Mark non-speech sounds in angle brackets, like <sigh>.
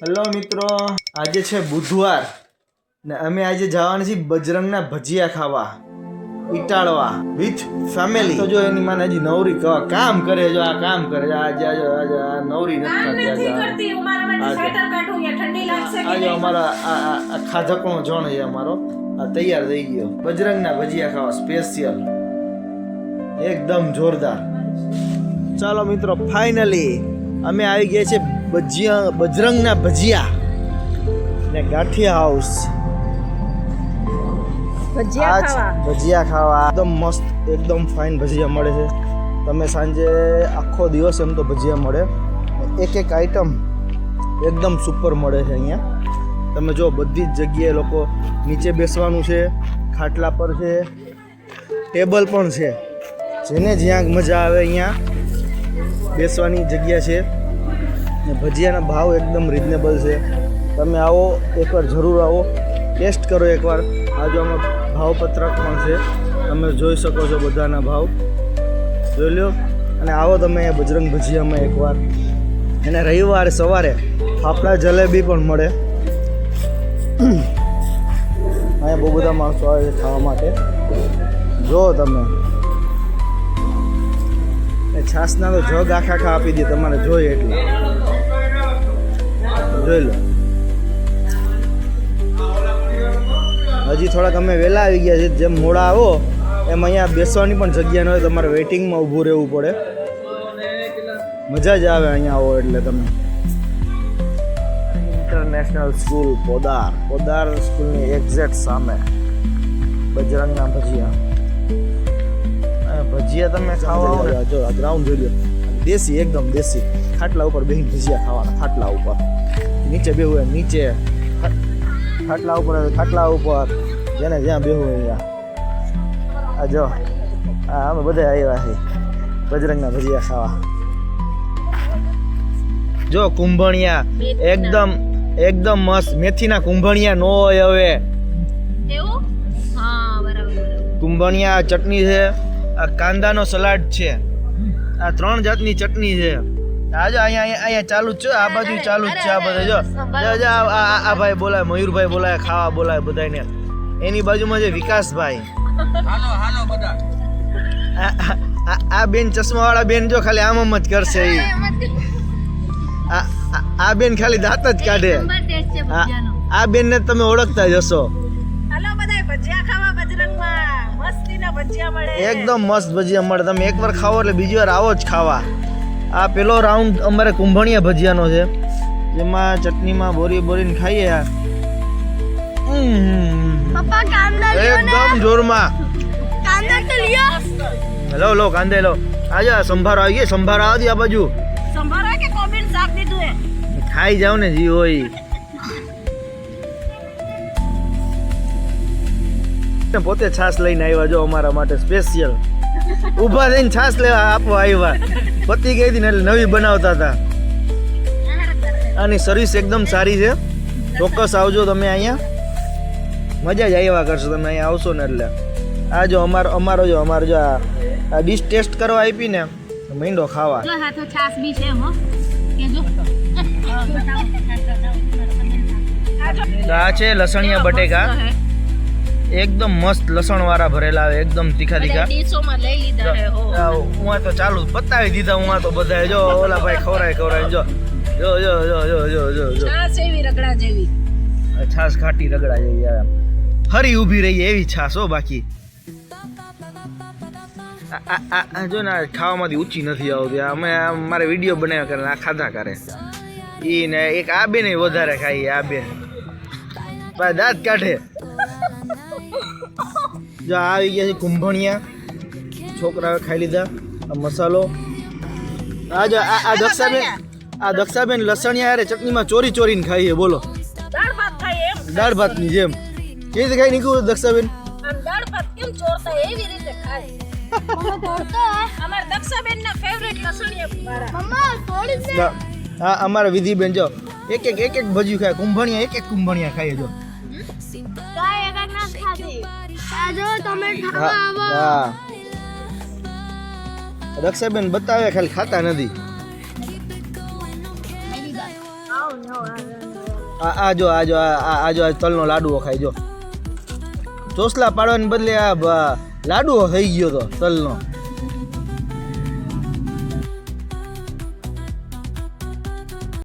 Hello મિત્રો આજે છે બુધવાર ને અમે આજે જવાના છીએ બજરંગના ભજીયા ખાવા ઇટાળવા વિથ ફેમિલી તો જો એની માને હજી નવરી કવા કામ કરે જો આ કામ કરે. આજે આજે આજે આ નવરી નથી. કરતી આજે. આજે અમારા આ ખાધકણો જણ છે અમારો આ તૈયાર થઈ ગયો બજરંગના ભજીયા ખાવા સ્પેશિયલ એકદમ જોરદાર ચાલો મિત્રો ફાઇનલી અમે આવી ગયા છે ભજીયા બજરંગના ભજીયા ને ગાંઠિયા હાઉસ ભજીયા ખાવા? ભજીયા ખાવા. એકદમ મસ્ત એકદમ ફાઇન ભજીયા મળે છે. તમે સાંજે આખો દિવસ એમ તો ભજીયા મળે. એક એક આઈટમ એકદમ સુપર મળે છે અહીંયા. તમે જો બધી જ જગ્યાએ લોકો નીચે બેસવાનું છે ખાટલા પર છે ટેબલ પણ છે. જેને જ્યાં મજા આવે અહીંયા બેસવાની જગ્યા છે. ને ભજીયાના ભાવ એકદમ રિઝનેબલ છે. તમે આવો, એકવાર જરૂર આવો. ટેસ્ટ કરો એકવાર. આજુ આમાં ભાવપત્રક પણ છે. તમે જોઈ શકો છો બધાના ભાવ. જોઈ લો અને આવો તમે બજરંગ ભજીયામાં એકવાર. અને રવિવારે સવારે ફાફડા જલેબી પણ મળે. અહીંયા બહુ બધા માણસો આવે છે ખાવા માટે. જો તમે. છાસના તો જગ આખા આખા આપી દે તમારે જોઈએ એટલે. જોઈ લો હજી થોડાક અમે વહેલા આવી ગયા છે જેમ મોડા આવો એમ અહીંયા બેસવાની પણ જગ્યા ન હોય તમારે વેઇટિંગમાં ઊભું રહેવું પડે. મજા જ આવે અહીંયા આવો એટલે તમે. International school Podar. પોદાર સ્કૂલની એક્ઝેક્ટ સામે. બજરંગના ભજીયા. ભજીયા તમે ખાવા આવો જો ગ્રાઉન્ડ જોઈ લો દેશી એકદમ દેશી. ખાટલા ઉપર બેહીને ભજીયા ખાવાના ખાટલા ઉપર. નીચે બેહવું એમ નીચે. ખાટલા ઉપર ખાટલા ઉપર. જેને જ્યાં બેહવું હોય ત્યાં. આ જો આ અમે બધા આવ્યા છે બજરંગના ભજીયા ખાવા. જો કુંભણિયા એકદમ એકદમ મસ્ત. મેથીના કુંભણિયા નો હોય હવે. હા કુંભણિયા ચટણી છે. આ કાંદાનો સલાડ છે. આ ત્રણ જાતની ચટણી છે. આ જો અહીંયા અહીંયા અહીંયા ચાલુ જ છે. આ બાજુ ચાલુ જ છે આ બધા જો. જો, જો, આ આ- આ ભાઈ બોલાય મયુરભાઈ બોલાય ખાવા બોલાય બધાને એની બાજુમાં છે વિકાસભાઈ. આ- હાલો બધા. આ બેન ચશ્માવાળા બેન જો ખાલી આમ આમ જ કરશે એ આ બેન ખાલી દાંત જ કાઢે. આ આ બેનને તમે ઓળખતા જ હશો. હાલો બધાય ભજીયા ખાવા બજરંગમાં. મસ્તીના ભજીયા મળે. એકદમ મસ્ત ભજીયા મળે. તમે એકવાર ખાવો એટલે બીજી વાર આવો જ ખાવા. આ પેલો રાઉન્ડ અમારે કુંભણિયા ભજીયાનો છે જેમાં ચટણીમાં બોરી બોરીને ખાઈએ આ. પપ્પા કાંદા લ્યો ને. એકદમ જોરમાં. કાંદા તો લ્યો. લો લો કાંદે લો. આજા સંભાર આવી ગયો સંભાર આવી આ બાજુ. સંભારા કે કોબીન શાક દીધું હે ખાઈ જાવ ને જી હોય. પોતે છાસ લઈને આવ્યા જો અમારા માટે સ્પેશિયલ ઊભા થઈને છાસ લેવા આપવા આવ્યા. પતી ગઈ હતી ને એટલે નવી બનાવતા હતા. આની સર્વિસ એકદમ સારી છે. ચોક્કસ આવજો તમે અહીંયા. મજા જ આવ્યા કરશો તમે અહીંયા આવશો ને એટલે. આ જો અમારો અમારો જો અમારો જો આ આ ડીશ ટેસ્ટ કરવા આપી ને મીંડો ખાવા. જો હાથો છાસ બી છે હો. કે જો. તો આ છે લસણિયા બટેકા. એકદમ મસ્ત લસણ વાળા ભરેલા આવે એકદમ તીખા તીખા. ડીશોમાં લઈ લીધા હે. હો આ હું તો ચાલુ પતાવી દીધા હું તો બધા જો ઓલા ભાઈ ખવરાય ખવરાય જો. જો જો જો જો જો જો જો. છાસ એવી રગડા જેવી. આ છાસ ખાટી રગડા જેવી યાર આમ. હરી ઊભી રહી એવી છાસ હો બાકી. જો ને ખાવામાંથી ઊંચી નથી આવતી. અમે મારે વીડિયો બનાવ્યા કરે આ ખાધા કરે. એ ને એક આ બેન વધારે ખાઈ આ બેન. દાંત કાઢે. જો આ આવી ગયા છે કુંભણિયા. છોકરાએ ખાઈ લીધા. આ મસાલો. આ જો આ આ દક્ષાબેન આ દક્ષાબેન લસણિયા અરે ચટણીમાં ચોરી ચોરીને ખાઈએ બોલો. દાળ ભાત ખાય એમ. દાળ ભાતની જેમ. કેવી રીતે ખાઈ નીકળું દક્ષાબેન? દાળ ભાત કેમ ચોરતા એવી રીતે ખાય. <laughs> અમાર વિધિબેન જો. એક એક એક એક ભજીયું ખાય. કુંભણિયા એક એક કુંભણિયા ખાઈએ જો. કાય એક એક ના ખાધી આ જો તમે ખાવા આવો. હા રક્ષાબેન બતાવે ખાલી ખાતા નથી. આ જો આ જો આ તલનો લાડુઓ ખાઈ જો. ચોસલા પાડવાને બદલે આ લાડુઓ થઈ ગયો તો તલનો.